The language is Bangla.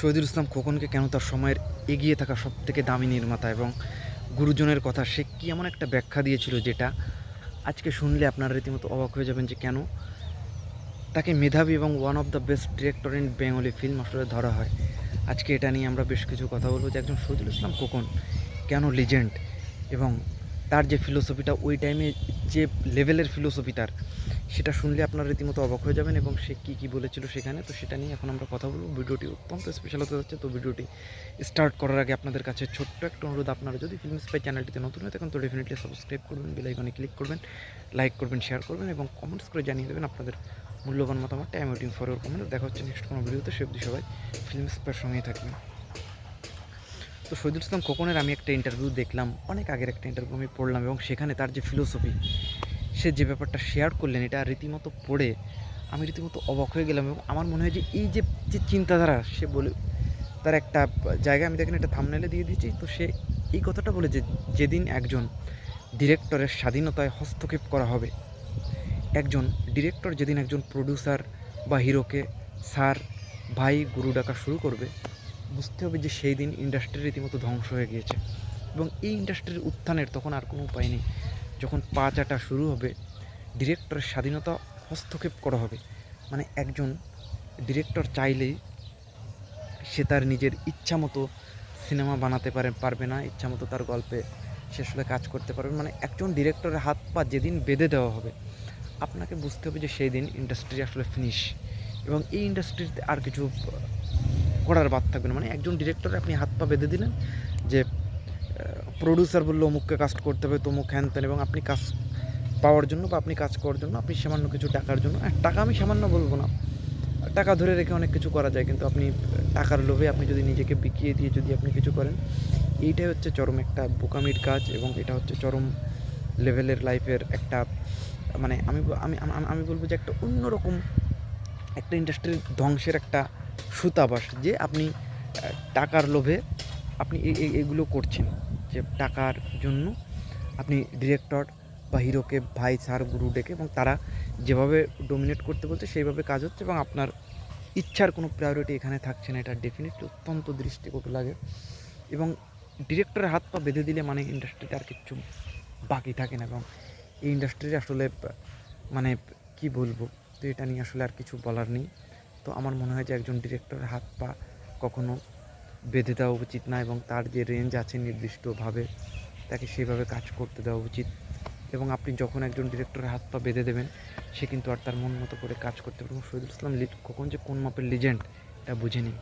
শহীদুল ইসলাম খোকনকে কেন তার সময়ের এগিয়ে থাকা সব থেকে দামি নির্মাতা এবং গুরুজনের কথা সে কি এমন একটা ব্যাখ্যা দিয়েছিল যেটা আজকে শুনলে আপনারা রীতিমতো অবাক হয়ে যাবেন যে কেন তাকে মেধাবী এবং one of the best director in Bengali film আসলে ধরা হয়। আজকে এটা নিয়ে আমরা বেশ কিছু কথা বলব যে একজন শহীদুল ইসলাম খোকন কেন লিজেন্ড এবং তার যে ফিলোসফিটা ওই টাইমে যে লেভেলের ফিলোসফি তার সেটা শুনলে আপনারা রীতিমতো অবাক হয়ে যাবেন এবং সে কী কী বলেছিল সেখানে, তো সেটা নিয়ে এখন আমরা কথা বলব। ভিডিওটি অত্যন্ত স্পেশাল হতে যাচ্ছে, তো ভিডিওটি স্টার্ট করার আগে আপনাদের কাছে ছোট্ট একটা অনুরোধ, আপনারা যদি ফিল্ম স্পাই চ্যানেলটিতে নতুন হয়ে থাকেন, তো ডেফিনেটলি সাবস্ক্রাইব করবেন বেল আইকনে ক্লিক করবেন লাইক করবেন শেয়ার করবেন এবং কমেন্টস করে জানিয়ে দেবেন আপনাদের মূল্যবান মতামত time waiting for your comment দেখা হচ্ছে নেক্সট কোনো ভিডিওতে সে অবধি সবাই ফিল্ম স্পাইয়ের সঙ্গেই থাকবেন। তো শহীদুল ইসলাম খোকনের আমি একটা ইন্টারভিউ দেখলাম, অনেক আগের একটা ইন্টারভিউ আমি পড়লাম এবং সেখানে তার যে ফিলোসফি সে যে ব্যাপারটা শেয়ার করলেন, এটা রীতিমতো পড়ে আমি রীতিমতো অবাক হয়ে গেলাম এবং আমার মনে হয় যে এই যে যে চিন্তাধারা, সে বলে, তার একটা জায়গায় আমি দেখেন এটা থামনেলে দিয়ে দিয়েছি, তো সে এই কথাটা বলে যে, যেদিন একজন ডিরেক্টরের স্বাধীনতায় হস্তক্ষেপ করা হবে, একজন ডিরেক্টর যেদিন একজন প্রডিউসার বা হিরোকে স্যার ভাই গুরু ডাকা শুরু করবে, বুঝতে হবে যে সেই দিন ইন্ডাস্ট্রি রীতিমতো ধ্বংস হয়ে গিয়েছে এবং এই ইন্ডাস্ট্রির উত্থানের তখন আর কোনো উপায় নেই। যখন পা চাটা শুরু হবে ডিরেক্টরের স্বাধীনতা হস্তক্ষেপ করা হবে। মানে একজন ডিরেক্টর চাইলেই সে তার নিজের ইচ্ছা মতো সিনেমা বানাতে পারে, পারবে না, ইচ্ছা মতো তার গল্পে সে আসলে কাজ করতে পারবে মানে একজন ডিরেক্টরের হাত পা যেদিন বেঁধে দেওয়া হবে, আপনাকে বুঝতে হবে যে সেই দিন ইন্ডাস্ট্রি আসলে ফিনিশ এবং এই ইন্ডাস্ট্রিতে আর কিছু করার বাদ থাকবে না। মানে একজন ডিরেক্টর আপনি হাত পা বেঁধে দিলেন যে প্রডিউসার বলল, অমুককে কাজ করতে হবে তমুক হ্যান ত্যান, এবং আপনি কাজ পাওয়ার জন্য বা আপনি কাজ করার জন্য আপনি সামান্য কিছু টাকার জন্য টাকা আমি সামান্য বলব না। টাকা ধরে রেখে অনেক কিছু করা যায়, কিন্তু আপনি টাকার লোভে আপনি যদি নিজেকে বিকিয়ে দিয়ে যদি আপনি কিছু করেন, এইটাই হচ্ছে চরম একটা বোকামির কাজ, এবং এটা হচ্ছে চরম লেভেলের লাইফের একটা মানে আমি আমি, আমি- বলব যে একটা অন্যরকম একটা ইন্ডাস্ট্রির ধ্বংসের একটা সুতাবাস যে আপনি টাকার লোভে আপনি এগুলো করছেন। যে টাকার জন্য আপনি ডিরেক্টর বা হিরোকে ভাই স্যার গুরু ডেকে এবং তারা যেভাবে ডোমিনেট করতে বলছে, সেইভাবে কাজ হচ্ছে এবং আপনার ইচ্ছার কোনো প্রায়োরিটি এখানে থাকছে না। এটা ডেফিনেটলি অত্যন্ত দৃষ্টিকটু লাগে এবং ডিরেক্টরের হাত পা বেঁধে দিলে মানে ইন্ডাস্ট্রিতে আর কিচ্ছু বাকি থাকে না এবং এই ইন্ডাস্ট্রির আসলে মানে কি বলব, তো এটা নিয়ে আসলে আর কিছু বলার নেই। তো আমার মনে হয় যে একজন ডিরেক্টরের হাত পা কখনো বেঁধে দেওয়া উচিত না এবং তার যে রেঞ্জ আছে নির্দিষ্টভাবে, তাকে সেভাবে কাজ করতে দেওয়া উচিত। এবং আপনি যখন একজন ডিরেক্টরের হাত পা বেঁধে দেবেন, সে কিন্তু আর তার মন মতো করে কাজ করতে পারবে শহীদুল ইসলাম কখন যে কোন মাপের লিজেন্ড এটা বুঝে নিন।